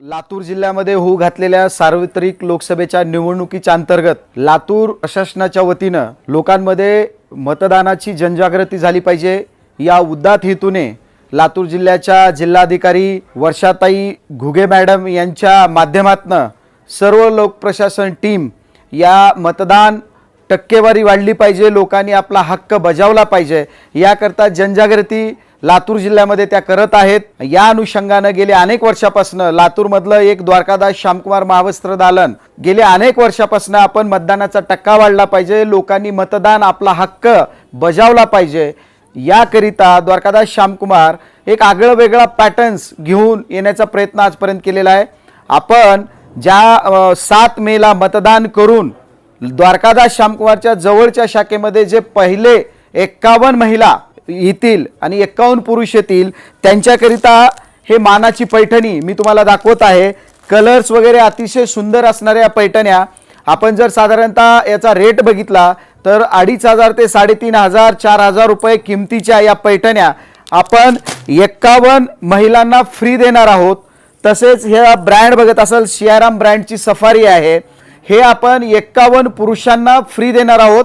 लातूर जिल्ह्यामध्ये होऊ घातलेल्या सार्वत्रिक लोकसभेच्या निवडणुकीच्या अंतर्गत लातूर प्रशासनाच्या वतीनं लोकांमध्ये मतदानाची जनजागृती झाली पाहिजे या उद्दात हेतूने लातूर जिल्ह्याच्या जिल्हाधिकारी वर्षाताई घुगे मॅडम यांच्या माध्यमातनं सर्व लोकप्रशासन टीम या मतदान टक्केवारी वाढली पाहिजे लोकांनी आपला हक्क बजावला पाहिजे. याकरता जनजागृती लातूर जिल्ह्यामध्ये त्या करत आहेत. या अनुषंगानं गेले अनेक वर्षापासून लातूरमधलं एक द्वारकादास श्यामकुमार महावस्त्र दालन. गेले अनेक वर्षापासून आपण मतदानाचा टक्का वाढला पाहिजे लोकांनी मतदान आपला हक्क बजावला पाहिजे. याकरिता द्वारकादास श्यामकुमार एक आगळं वेगळा पॅटर्न्स घेऊन येण्याचा प्रयत्न आजपर्यंत केलेला आहे. आपण ज्या सात मेला मतदान करून द्वारकादास श्यामकुमारच्या जवळच्या शाखेमध्ये जे पहिले एक्कावन्न महिला येतील आणि एक्कावन्न पुरुष येतील त्यांच्याकरिता हे मानाची पैठणी मी तुम्हाला दाखवत आहे. कलर्स वगैरे अतिशय सुंदर असणाऱ्या पैठण्या. आपण जर साधारणतः याचा रेट बघितला तर अडीच हजार ते साडेतीन हजार चार हजार रुपये किमतीच्या या पैठण्या आपण एक्कावन्न महिलांना फ्री देणार आहोत. तसेच ह्या ब्रँड बघत असाल सियाराम ब्रँडची सफारी आहे. हे आपण एक्कावन्न पुरुषांना फ्री देणार आहोत.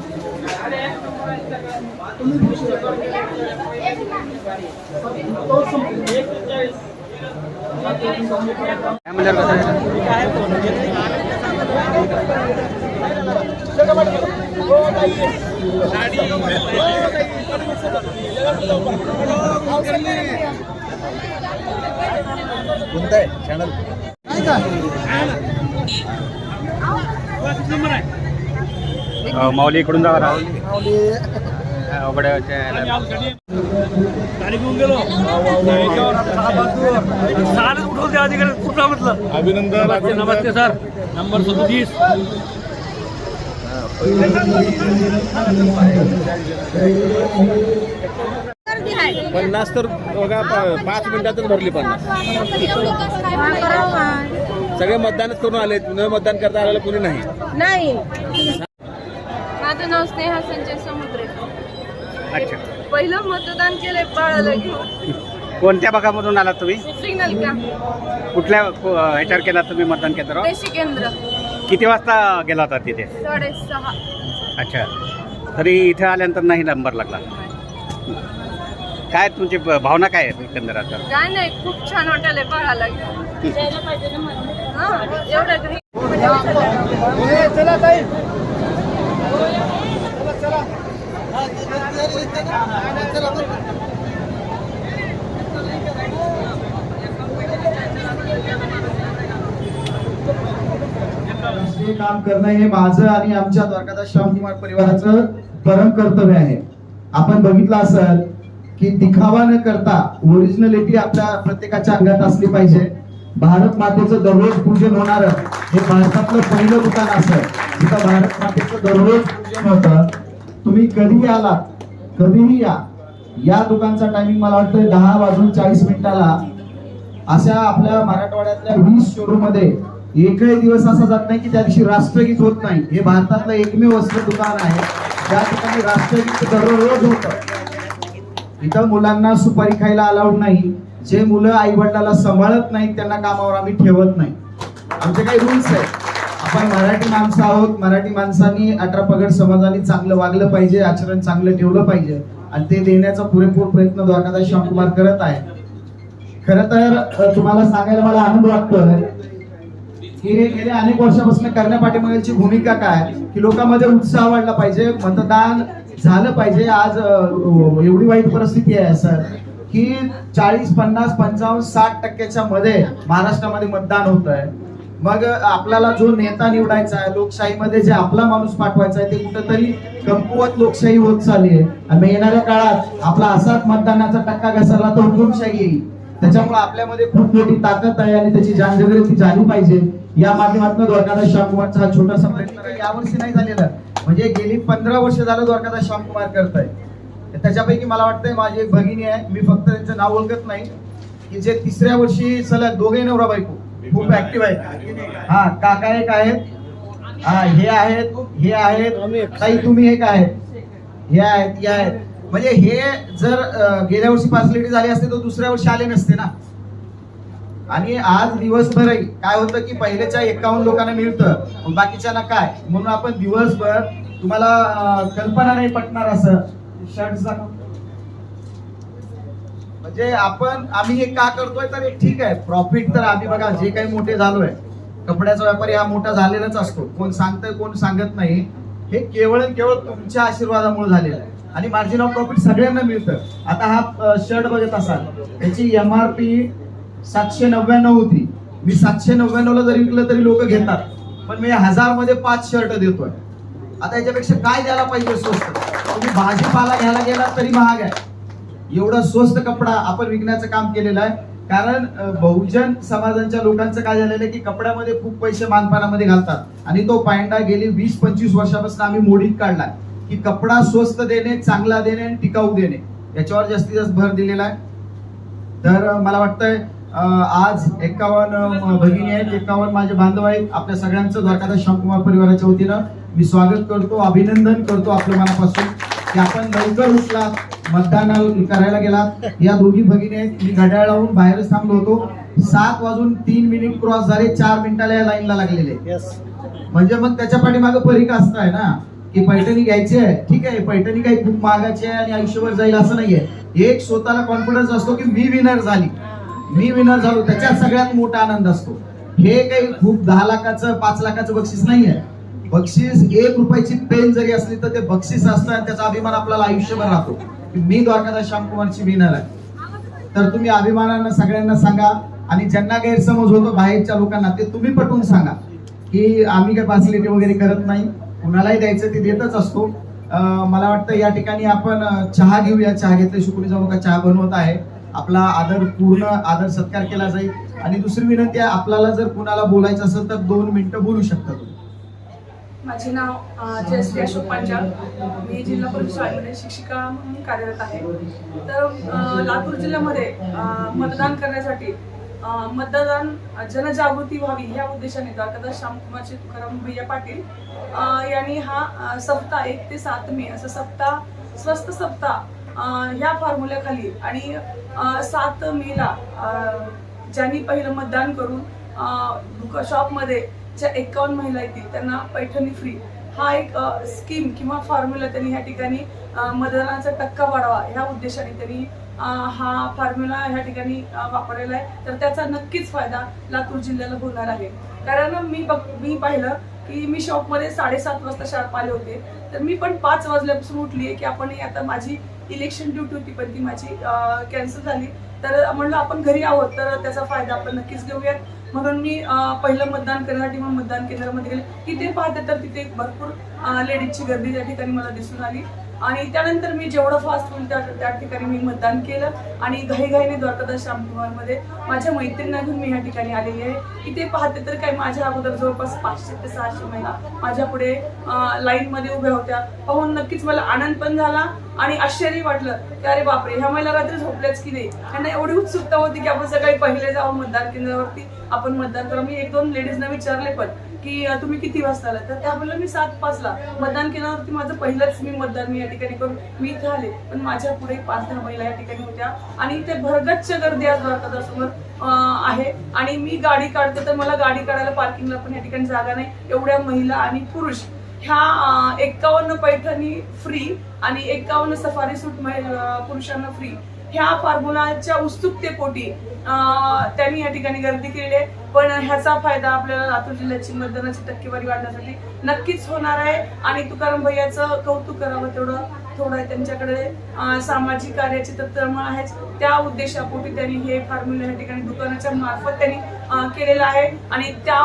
इकडून जावा राहुल अवघड्याच्या याला. गाडी घेऊन गेलो याच्यावर सहा बाजूवर सहाच उठवते अधिकारी कुठला म्हटलं अभिनंदन. नमस्ते नमस्ते सर नंबर सदतीस. पन्नास तर बघा पाच मिनिटातच भरली पन्नास. सगळे मतदानच करून आले न मतदान करता आलेलं कुणी नाही. नाही. माझं नाव स्नेहा संजय समुद्रे. अच्छा. पहिलं मतदान केलंय बाळाला घेऊन. कोणत्या भागामधून आलात तुम्ही? सिग्नल का? कुठल्या को- ह्याच्यावर केलात तुम्ही मतदान केंद्र? देशी केंद्र. किती वाजता गेला होता तिथे? साडेसहा. अच्छा. तरी इथे आल्यानंतर नाही नंबर लागला. काय तुमची ब- भावना काय आहे एकंदरात? काय नाही खूप छान वाटायलंय बाळाला घेऊन. हा एवढं घरी काम करणं हे माझं आणि आमच्या द्वारकादास श्यामकुमार परिवाराचं परम कर्तव्य आहे. आपण बघितलं असेल की दिखावा न करता ओरिजिनॅलिटी आपल्या प्रत्येकाच्या अंगात असली पाहिजे. भारत मातेचं दररोज पूजन होणार हे भारतातलं पहिलं दुकान असं. जिथं भारत मातेचं दररोज पूजन होतं. तुम्ही कधीही आलात कधीही या या दुकानचा टायमिंग मला वाटतं दहा वाजून चाळीस मिनिटाला. अशा आपल्या मराठवाड्यातल्या वीस शोरूममध्ये एकही दिवस असा जात नाही की त्या दिवशी राष्ट्रगीत होत नाही. हे भारतातलं एकमेव वस्त्र दुकान आहे. त्या ठिकाणी राष्ट्रगीत दररोज होत. इथं मुलांना सुपारी खायला अलाउड नाही. जे मुलं आई वडिलाला सांभाळत नाहीत त्यांना कामावर आम्ही ठेवत नाही. आमचे काही रूल्स आहेत. आपण मराठी माणसं आहोत. मराठी माणसांनी अठरा पगड समाजाने चांगलं वागलं पाहिजे आचरण चांगलं ठेवलं पाहिजे. आणि ते देण्याचा पुरेपूर प्रयत्न द्वारकादास श्यामकुमार करत आहे. खर तर तुम्हाला सांगायला मला आनंद वाटतोय. की हे गेल्या अनेक वर्षापासून करण्यापाठीमागची भूमिका काय? की लोकांमध्ये उत्साह वाढला पाहिजे मतदान झालं पाहिजे. आज एवढी वाईट परिस्थिती आहे सर. की चाळीस पन्नास पंचावन्न साठ टक्क्याच्या मध्ये महाराष्ट्रामध्ये मतदान होत आहे मग आपल्याला जो नेता निवडायचा आहे लोकशाहीमध्ये जे आपला माणूस पाठवायचा आहे ते कुठंतरी कमकुवत लोकशाही होत चालली आहे. आणि येणाऱ्या काळात आपला असाच मतदानाचा टक्का घसरला तर हुकुमशाही येईल. त्याच्यामुळे आपल्यामध्ये खूप मोठी ताकद आहे आणि त्याची जानजगती झाली पाहिजे. या माध्यमातून द्वारकादास श्यामकुमारचा हा छोटासा प्रयत्न यावर्षी नाही झालेला. म्हणजे गेली पंधरा वर्ष झालं द्वारकादास श्यामकुमार करत आहे त्याच्यापैकी मला वाटतंय माझी एक भगिनी आहे. मी फक्त त्यांचं नाव ओळखत नाही. की जे तिसऱ्या वर्षी सलग दोघे नवरा बायको. खूप ऍक्टिव्ह आहेत. हा काका एक आहेत. हा हे आहेत हे आहेत. ताई तुम्ही एक आहेत. हे आहेत हे आहेत. म्हणजे हे जर गेल्या वर्षी फॅसिलिटी झाली असते तर दुसऱ्या वर्षी आले नसते ना. आणि आज दिवसभरही काय होतं की पहिल्याच्या एकावन्न लोकांना मिळतं. बाकीच्यांना काय? म्हणून आपण दिवसभर तुम्हाला कल्पना नाही पटणार असं. शर्ट म्हणजे आपण आम्ही हे का करतोय तर ठीक आहे. प्रॉफिट तर आम्ही बघा जे काही मोठे झालोय. कपड्याचा व्यापारी हा मोठा झालेलाच असतो. कोण सांगतंय कोण सांगत नाही. हे केवळ केवळ तुमच्या आशीर्वादामुळे झालेलं आहे. आणि मार्जिन ऑफ प्रॉफिट सगळ्यांना मिळतं. आता हा शर्ट बघत असाल. त्याची एम आर पी सातशे नव्याण्णव होती. मी सातशे नव्याण्णव ला जरी विकलं तरी लोक घेतात. पण मी हजारमध्ये पाच शर्ट देतोय. आता याच्यापेक्षा काय द्यायला पाहिजे स्वस्त? तुम्ही भाजीपाला घ्यायला गेला तरी महाग आहे. एवढा स्वस्त कपडा आपण विकण्याचं काम केलेलं आहे. कारण बहुजन समाजांच्या लोकांचं काय झालेलं आहे की कपड्यामध्ये खूप पैसे मानपानामध्ये घालतात. आणि तो पायंडा गेली वीस पंचवीस वर्षापासून आम्ही मोडीत काढलाय. की कपडा स्वस्त देणे चांगला देणे आणि टिकाऊ देणे. याच्यावर जास्तीत जास्त भर दिलेला आहे. तर मला वाटतंय आज एकावन्न भगिनी आहेत. एकावन्न माझे बांधव आहेत. आपल्या सगळ्यांचं द्वारकादास श्यामकुमार परिवाराच्या वतीनं मी स्वागत करतो अभिनंदन करतो आपल्या मनापासून की आपण लवकर उठला मतदान करायला गेलात. या दोघी भगिनी आहेत मी घड्याळ लावून बाहेरच थांबलो होतो. सात वाजून तीन मिनिट क्रॉस झाले चार मिनिटाला या लाईनला लागलेले. म्हणजे मग त्याच्या पाठीमागे परीक असताय ना? की पैठणी घ्यायची आहे. ठीक आहे पैठणी काही खूप महागाची आहे आणि आयुष्यभर जाईल असं नाहीये. एक स्वतःला कॉन्फिडन्स असतो की मी विनर झाली. मी विनर झालो त्याच्यात सगळ्यात मोठा आनंद असतो. हे काही खूप दहा लाखाचं पाच लाखाचं बक्षीस नाहीये. बक्षीस एक रुपयाची पेन जरी असली तर ते बक्षीस असतं आणि त्याचा अभिमान आपल्याला आयुष्यभर राहतो. की मी द्वारकादास श्यामकुमारची विनर आहे. तर तुम्ही अभिमानानं सगळ्यांना सांगा आणि ज्यांना गैरसमज होतो बाहेरच्या लोकांना ते तुम्ही पटवून सांगा. की आम्ही काही फॅसिलिटी वगैरे करत नाही. कुणालाही द्यायचं ते देतच असतो. मला वाटतं या ठिकाणी आपण चहा घेऊया. चहा घेतले शुक्री जाऊ का चहा बनवत आहे. आपला आदर पूर्ण आदर सत्कार केला जाईल. आणि दुसरी विनंती आहे आपल्याला जर कुणाला बोलायचं असेल तर दोन मिनिटं बोलू शकता तुम्ही. माझे नाव जयश्री अशोक पांचाळ. मी जिल्हा परिषद शाळेमध्ये शिक्षिका म्हणून कार्यरत आहे. तर लातूर जिल्ह्यामध्ये मतदान करण्यासाठी मतदान जनजागृती व्हावी या उद्देशाने द्वारकादास श्यामकुमारचे तुकाराम भैया पाटील यांनी हा सप्ताह एक ते सात मे असं सप्ताह स्वस्त सप्ताह ह्या फॉर्म्युल्याखाली आणि सात मेला ज्यांनी पहिलं मतदान करून शॉपमध्ये ज्या एकावन्न महिला येतील त्यांना पैठणी फ्री हा एक स्कीम किंवा फॉर्म्युला त्यांनी ह्या ठिकाणी मतदानाचा टक्का वाढवा ह्या उद्देशाने त्यांनी हा फॉर्म्युला ह्या ठिकाणी वापरलेला आहे. तर त्याचा नक्कीच फायदा लातूर जिल्ह्याला होणार आहे. कारण मी बघ मी पाहिलं की मी शॉपमध्ये साडेसात वाजता शाळेत आले होते. तर मी पण पाच वाजल्यापासून उठली आहे की आपण आता माझी इलेक्शन ड्युटी होती पण ती माझी कॅन्सल झाली. तर म्हणलं आपण घरी आहोत तर त्याचा फायदा आपण नक्कीच घेऊयात. म्हणून मी पहिलं मतदान करण्यासाठी मग मतदान केंद्रामध्ये गेले. तिथे पाहते तर तिथे भरपूर लेडीजची गर्दी त्या ठिकाणी मला दिसून आली. आणि त्यानंतर मी जेवढं फास्ट होईल त्या त्या ठिकाणी मी मतदान केलं. आणि घाईघाईने द्वारकादास श्यामकुमारमध्ये माझ्या मैत्रिणींना घेऊन मी ह्या ठिकाणी आलेली आहे. इथे पाहते तर काय माझ्या अगोदर जवळपास पाचशे ते सहाशे महिला माझ्या पुढे लाईनमध्ये उभ्या होत्या. पाहून नक्कीच मला आनंद पण झाला आणि आश्चर्य वाटलं की अरे बापरे ह्या महिला रात्री झोपल्याच की नाही? त्यांना एवढी उत्सुकता होती की आपण सकाळी पहिले जावं मतदान केंद्रावरती आपण मतदान करा. मी एक दोन लेडीजना विचारले पण की तुम्ही किती वाजता आला तर त्या बोलल्या मी सात पाचला. मतदान केल्यावरती माझं पहिलंच मी मतदान मी या ठिकाणी करून मी इथे आले. पण माझ्या पुढे पाच दहा महिला या ठिकाणी होत्या. आणि ते भरगच्च गर्दी आज द्वारकादासमोर आहे. आणि मी गाडी काढते तर मला गाडी काढायला पार्किंगला पण या ठिकाणी जागा नाही. एवढ्या महिला आणि पुरुष ह्या एकावन्न पैठणी फ्री आणि एकावन्न सफारी सूट पुरुषांना फ्री ह्या फॉर्म्युलाच्या उत्सुकतेपोटी अं, त्यांनी या ठिकाणी गर्दी केली आहे. पण ह्याचा फायदा आपल्याला लातूर जिल्ह्याची मतदानाची टक्केवारी वाढण्यासाठी नक्कीच होणार आहे. आणि तुकाराम भैयाचं कौतुक करावं तेवढं थोडं आहे त्यांच्याकडे. सामाजिक कार्याची तत्परमळ आहेच. त्या उद्देशापोटी त्यांनी हे फॉर्म्युला या ठिकाणी दुकानाच्या मार्फत त्यांनी केलेलं आहे. आणि त्या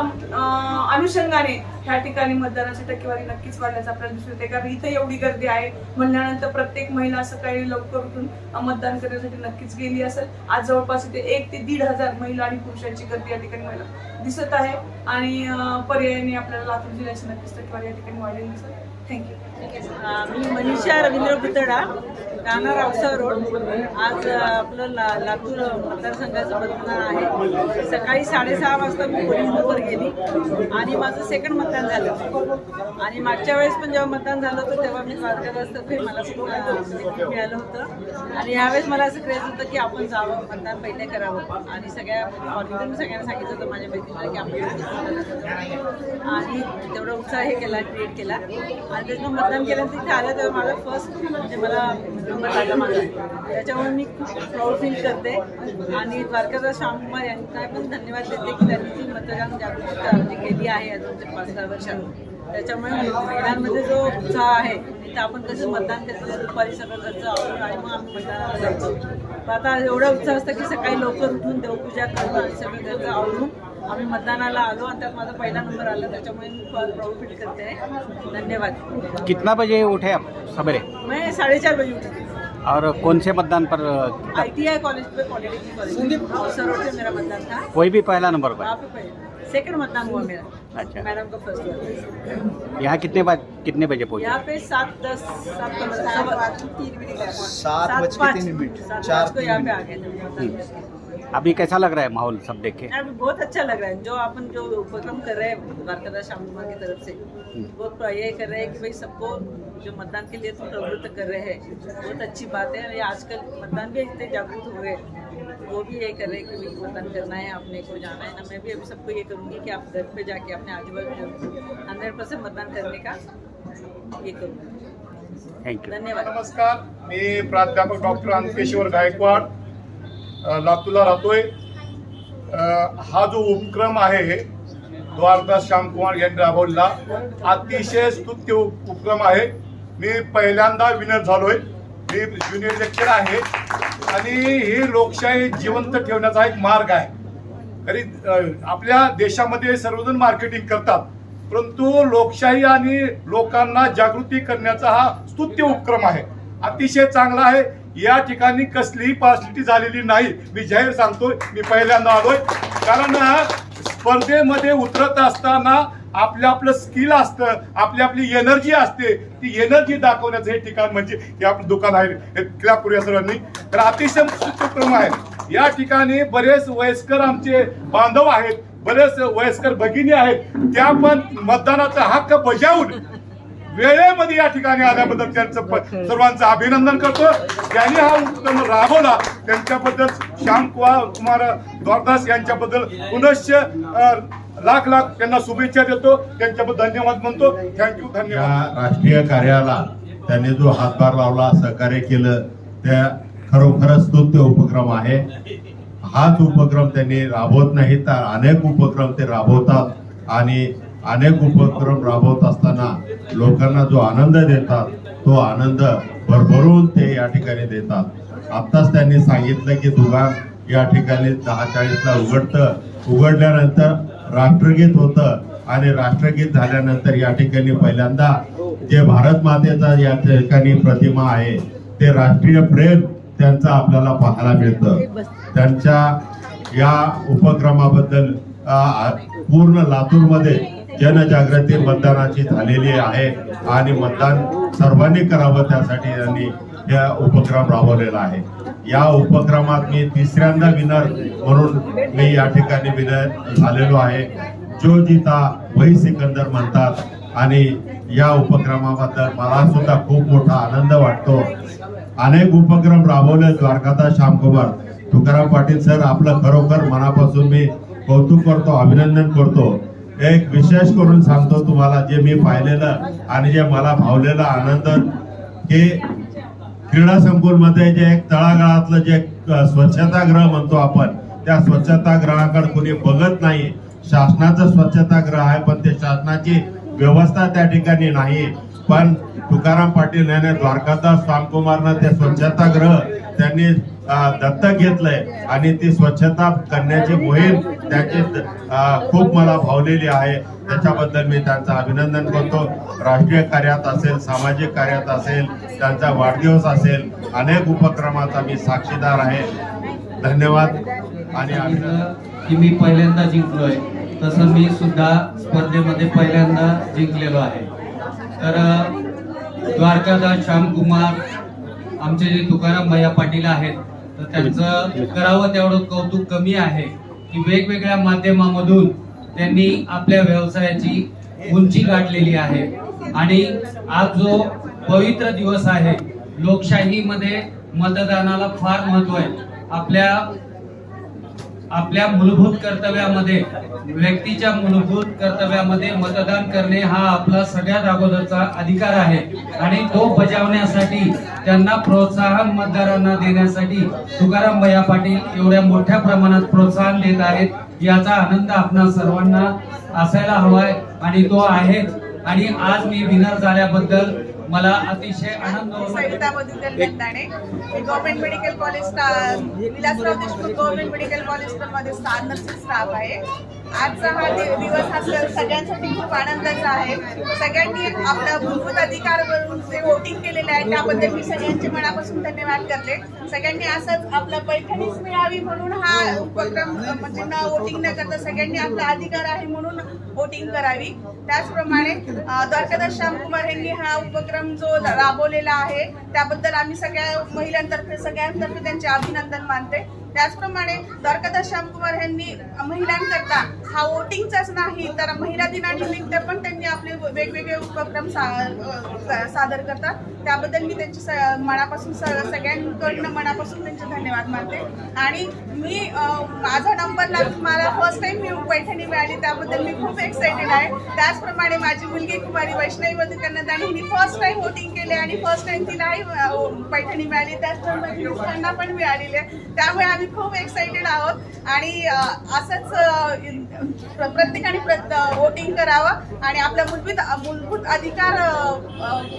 अनुषंगाने ह्या ठिकाणी मतदानाची टक्केवारी नक्कीच वाढण्याचा आपल्याला दिसून येते कारण इथे एवढी गर्दी आहे. म्हणल्यानंतर प्रत्येक महिला सकाळी लवकर उठून मतदान करण्यासाठी नक्कीच गेली असेल. आज जवळपास इथे एक ते दीड हजार महिला आणि पुरुषांची गर्दी या ठिकाणी मला दिसत आहे. आणि पर्यायाने आपल्याला लातूर जिल्ह्याची नक्कीच टक्केवारी या ठिकाणी वाढलेली दिसत. थँक्यू मी मनीषा रवींद्र पुतळा. राहणार रावसा रोड. आज आपलं ला लातूर मतदारसंघाचं मतदान आहे. सकाळी साडेसहा वाजता मी पोलिंग गेली आणि माझं सेकंड मतदान झालं. आणि मागच्या वेळेस पण जेव्हा मतदान झालं होतं तेव्हा मी द्वारकादासतर्फे मला तिकीट मिळालं होतं. आणि यावेळेस मला असं क्रेज होतं की आपण जावं मतदान पहिले करावं. आणि सगळ्या कॉलनीतून सगळ्यांना सांगितलं होतं माझ्या मैत्रिणीला की आपण आणि तेवढा उत्साह हे केला क्रिएट केला. आणि त्याच्यात मतदान केल्यानंतर तिथे आलं तेव्हा मला फर्स्ट म्हणजे मला नंबर लागला माझा त्याच्यामुळे मी खूप प्राऊड फील करते. आणि द्वारकादास श्यामकुमार यांना पण धन्यवाद देते की त्यांनी जी मतदान जागरूकता म्हणजे केली आहे अजून पाच सहा वर्षात. त्याच्यामुळे महिलांमध्ये जो उत्साह आहे तिथं आपण कसं मतदान करतो दुपारी सगळं घरचं आवरून आणि मग आम्ही मतदानाला जायचो. आता एवढा उत्साह असतं की सकाळी लवकर उठून देवपूजा करून आणि सगळं घरचं आवरून आम्ही मतदानाला आलो आणि त्यात माझा पहिला नंबर आला. त्याच्यामुळे मी फार प्राऊड फील करते. आहे धन्यवाद. कितना बजे उठे आप? सवेरे? मैं साढ़े चार बजे उठी थी और कौन से मतदान पर आई टी आई कॉलेज पे पॉलिटेक्निक कॉलेज। अवसर मेरा मतदान था। कोई भी पहला नंबर पर? वहाँ पे पहले। सेकंड मतदान हुआ मेरा। अच्छा। मैडम का फ़र्स्ट यहाँ कितने बज कितने बजे पहुँचे? यहाँ पे सात दस सात मिनट बज के तीन मिनट, चार को यहाँ पे आ गए करके। अभी कैसा लग रहा है माहौल सब देख के? पे बहुत अच्छा लग रहा है। जो अपन जो उपक्रम कर रहे हैं द्वारकादास श्याम की तरफ़ से बहुत ये कर रहे हैं कि भाई सबको जो मतदान के लिए तुम प्रवृत्त कर रहे हैं बहुत अच्छी बात है। आजकल मतदान भी इतने जागरूक हो गए वो भी ये कर रहे हैं कि भाई मतदान करना है अपने को जाना है ना। मैं भी अभी सबको ये करूँगी कि आप घर पे जाके अपने आजू बाजू हंड्रेड परसेंट मतदान करने का ये करूँगी धन्यवाद। नमस्कार मी प्राध्यापक डॉक्टर अंकेश्वर गायकवाड लातूरला राहतोय. हा जो उपक्रम आहे द्वारदास श्यामकुमार यांनी राबवला अतिशय स्तुत्य उपक्रम आहे. मी पहिल्यांदा विनर झालोय. मी ज्युनियर लेक्चर आहे. आणि ही लोकशाही जिवंत ठेवण्याचा एक मार्ग आहे. तरी आपल्या देशामध्ये सर्वजण मार्केटिंग करतात. परंतु लोकशाही आणि लोकांना जागृती करण्याचा हा स्तुत्य उपक्रम आहे. अतिशय चांगला आहे. या ठिकाणी कसलीही पार्सिटी झालेली नाही. मी जाहीर सांगतोय मी पहिल्यांदा आलोय. कारण स्पर्धेमध्ये उतरत असताना आपलं आपलं स्किल असतं आपली आपली एनर्जी असते. ती एनर्जी दाखवण्याचं हे ठिकाण म्हणजे हे आपलं दुकान आहे हे क्लॅप करूया सर्वांनी. तर अतिशय उपक्रम आहे. या ठिकाणी बरेच वयस्कर आमचे बांधव आहेत बरेच वयस्कर भगिनी आहेत. त्या पण मतदानाचा हक्क बजावून वेळेमध्ये या ठिकाणी आल्याबद्दल त्यांचं सर्वांचं अभिनंदन करतो त्यांनी हा उपक्रम राबवला. त्यांच्याबद्दल श्याम कुमार कुमार द्वारदास यांच्याबद्दल पुनश्च लाख लाख त्यांना शुभेच्छा देतो त्यांच्याबद्दल धन्यवाद म्हणतो. थँक्यू धन्यवाद. राष्ट्रीय कार्याला त्यांनी जो हातभार लावला सहकार्य केलं त्या खरोखरच स्तुत्य उपक्रम आहे. हाच उपक्रम त्यांनी राबवत नाही तर अनेक उपक्रम ते राबवतात. आणि अनेक उपक्रम राबवत असताना लोकांना जो आनंद देतात तो आनंद भरभरून ते या ठिकाणी देतात. आत्ताच त्यांनी सांगितलं की दुकान या ठिकाणी दहा चाळीसला उघडतं. उघडल्यानंतर राष्ट्रगीत होतं आणि राष्ट्रगीत झाल्यानंतर या ठिकाणी पहिल्यांदा जे भारत मातेचा या ठिकाणी प्रतिमा आहे ते राष्ट्रीय प्रेम त्यांचं आपल्याला पाहायला मिळतं. त्यांच्या या उपक्रमाबद्दल पूर्ण लातूरमध्ये जनजागृती मतदानाची झालेली आहे आणि मतदान सर्वांनी करावं त्यासाठी त्यांनी या उपक्रम राबवलेला आहे. या उपक्रमात मी तिसऱ्यांदा विनर म्हणून मी या ठिकाणी विनर झालेलो आहे. जो जिता वही सिकंदर म्हणतात आणि या उपक्रमाबद्दल मला सुद्धा खूप मोठा आनंद वाटतो. अनेक उपक्रम राबवले द्वारकादास श्यामकुमार तुकाराम पाटील सर आपलं खरोखर मनापासून मी कौतुक करतो अभिनंदन करतो. एक विशेष करून सांगतो तुम्हाला जे मी पाहिलेलं आणि जे मला भावलेला आनंद की क्रीडा संकुलमध्ये जे एक तळागाळातलं जे अ, स्वच्छतागृह म्हणतो आपण त्या स्वच्छतागृहाकडे कोणी बघत नाही. शासनाचं स्वच्छतागृह आहे पण ते शासनाची व्यवस्था त्या ठिकाणी नाही. पण तुकाराम पाटील याने द्वारकादास रामकुमारनं ते स्वच्छतागृह त्यांनी दत्तक घेतलंय आणि ती स्वच्छता करण्याची मोहीम त्यांची खूप मला भावलेली आहे. त्याच्याबद्दल मी त्यांचं अभिनंदन करतो. राष्ट्रीय कार्यात असेल सामाजिक कार्यात असेल त्यांचा वाढदिवस असेल अनेक उपक्रमाचा मी साक्षीदार आहे. धन्यवाद आणि की मी पहिल्यांदा जिंकलोय तसं मी सुद्धा स्पर्धेमध्ये पहिल्यांदा जिंकलेलो आहे. तर द्वारकादास श्यामकुमार आमचे जे तुकाराम भैया पाटील आहेत तर त्यांचं करावं तेवढं कौतुक कमी आहे की वेगवेगळ्या माध्यमामधून त्यांनी आपल्या व्यवसायाची उंची गाठलेली आहे. आणि आज जो पवित्र दिवस आहे लोकशाहीमध्ये मतदानाला फार महत्त्व आहे. आपल्या आपल्या मूलभूत कर्तव्यामध्ये व्यक्तीच्या मूलभूत कर्तव्यामध्ये मतदान करणे हा आपला सगळ्यात अगोदरचा अधिकार आहे. आणि तो बजावण्यासाठी त्यांना प्रोत्साहन मतदारांना देण्यासाठी तुकाराम भैया पाटील एवढ्या मोठ्या प्रमाणात प्रोत्साहन देत आहेत याचा आनंद आपणा सर्वांना असायला हवाय. आणि तो आहेच आणि आज मी विनर झाल्याबद्दल मला अतिशय आनंद सविता मधुकर मी government medical college Vilasrao Deshmukh government medical कॉलेजमध्ये स्टाफ नर्सिंग स्टाफ आहे. आजचा हा दिवस हा सगळ्यांसाठी खूप आनंदाचा आहे. सगळ्यांनी आपला मूलभूत अधिकार वरून जे वोटिंग केलेले आहे त्याबद्दल मी सगळ्यांचे मनापासून धन्यवाद करते. सगळ्यांनी असंच आपला पैठणीच मिळावी म्हणून हा उपक्रम म्हणजे न वोटिंग न करता सगळ्यांनी आपला अधिकार आहे म्हणून वोटिंग करावी. त्याचप्रमाणे द्वारकादास श्यामकुमार यांनी हा उपक्रम जो राबवलेला आहे त्याबद्दल आम्ही सगळ्या महिलांतर्फे सगळ्यांतर्फे त्यांचे अभिनंदन मानते. त्याचप्रमाणे द्वारकादास श्यामकुमार यांनी महिलांकरता हा वोटिंगचाच नाही तर महिला दिनानिमित्त पण त्यांनी आपले वेगवेगळे उपक्रम सा सादर करतात. त्याबद्दल मी त्यांचे स- मनापासून स- सगळ्यांकडनं मनापासून त्यांचे धन्यवाद मानते. आणि मी माझा नंबर लागून मला फर्स्ट टाइम मी पैठणी मिळाली त्याबद्दल मी खूप एक्साइटेड आहे. त्याचप्रमाणे माझी मुलगी कुमारी वैष्णवी मधुकर आणि मी फर्स्ट टाइम वोटिंग केले आणि फर्स्ट टाइम तिलाही पैठणी मिळाली. त्याचप्रमाणे मिस्टरांना पण मिळालेली आहे. त्यामुळे आम्ही खूप एक्साइटेड आहोत. आणि असंच प्र- प्रत्येकाने वोटिंग करावं आणि आपला मूलभूत मूलभूत अधिकार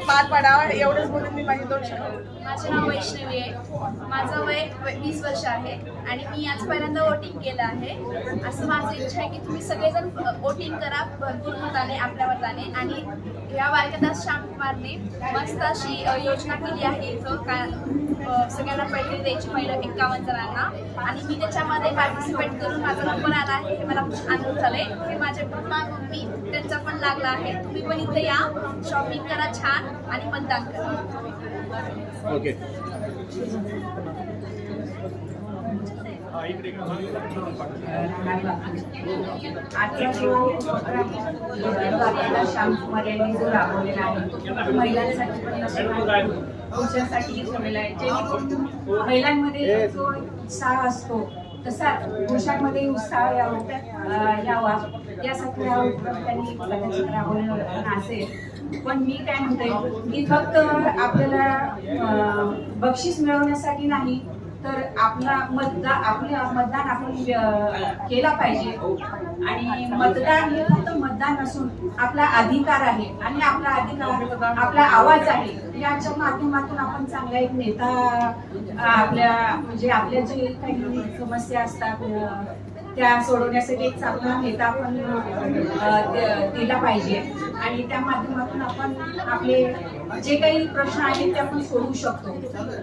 पार पाडावा एवढंच बोलून मी माझी दोन शब्द माझे नाव वैष्णवी आहे. माझं वय वीस वर्ष आहे आणि मी आज पहिल्यांदा वोटिंग केलं आहे. असं माझी इच्छा आहे की तुम्ही सगळेजण वोटिंग करा भरपूर मताने आपल्या मताने. आणि या वारकदास श्यामकुमारने मस्त अशी योजना केली आहे इथं. का सगळ्यांना पैसे द्यायची पहिलं एक्कावन्न जणांना. आणि मी त्याच्यामध्ये पार्टिसिपेट करून माझा नंबर आला आहे. हे मला खूप आनंद झाले हे माझे पप्पा मम्मी त्यांचा पण लागला आहे. तुम्ही पण इथे या. शॉपिंग करा छान आणि मतदान करा. ओके आजचा जो द्वारकादास श्यामकुमार यांनी जो राबवलेला आहे. तो महिलांसाठी पण आहे, पुरुषांसाठी ठेवलेला आहे जेणेकरून महिलांमध्ये जो उत्साह असतो तसा पुरुषांमध्ये उत्साह यावा यावा. यासाठी हा उपक्रम त्यांनी राबवलेला असेल. पण मी काय म्हणते की फक्त आपल्याला बक्षीस मिळवण्यासाठी नाही तर आपला मतदान आपले मतदान आपण केला पाहिजे. आणि मतदान हे फक्त मतदान नसून आपला अधिकार आहे आणि आपला अधिकार आपला आवाज आहे. याच्या माध्यमातून आपण चांगला एक नेता आपल्या म्हणजे आपल्या जे काही समस्या असतात त्या सोडवण्यासाठी एक चांगला नेता आपण दिला पाहिजे. आणि त्या माध्यमातून आपण आपले जे काही प्रश्न आहेत ते आपण सोडवू शकतो.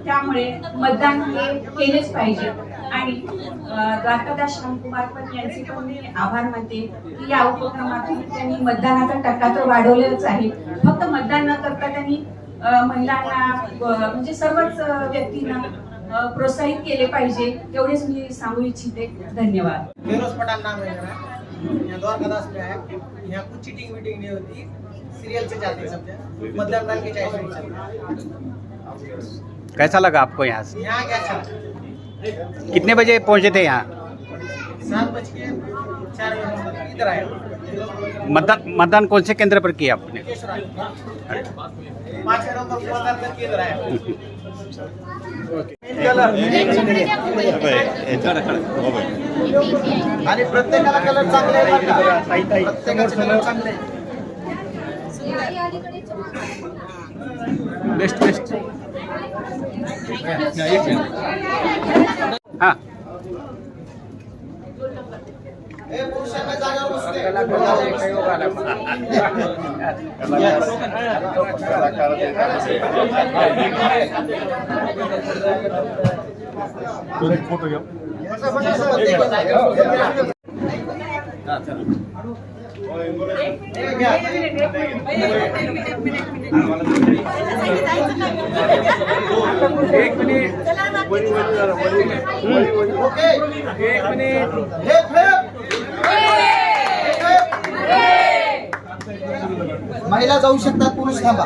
त्यामुळे मतदान हे केलेच पाहिजे. आणि द्वारकादास श्यामकुमार पण यांचे पण मी आभार मानते की या उपक्रमातून त्यांनी मतदानाचा टक्का तर वाढवलेलाच आहे. फक्त मतदान न करता त्यांनी महिलांना म्हणजे सर्वच व्यक्तींना प्रोत्साहित केले पाहिजे एवढेच मी सांगू इच्छिते. धन्यवाद. फिरोज पठान नाम है मेरा यहाँ द्वारकादास में है यहाँ कुछ चीटिंग वीटिंग नहीं होती? सीरियल से जाते के नहीं चलता कैसा लगा आपको यहाँ से? यहाँ क्या अच्छा कितने बजे पहुँचे थे यहाँ? सात बज के चार वेळा इधर आए मतदान मतदान कौन से केंद्र पर किया आपने पांच नंबर मतदान करके इधर आए आणि प्रत्येकाला कलर चांगले आहे बरं का? प्रत्येकाचे कलर चांगले आहे. बेस्ट बेस्ट हां जागेवर बसू दे. ओके एक मिनिट. महिला जाऊ शकतात पुरुष थांबा.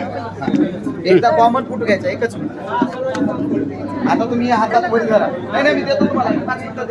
एकदा कॉमन फुट घ्यायचा एकच आता तुम्ही हातात वर धरा. नाही नाही मी देतो तुम्हाला. देतो.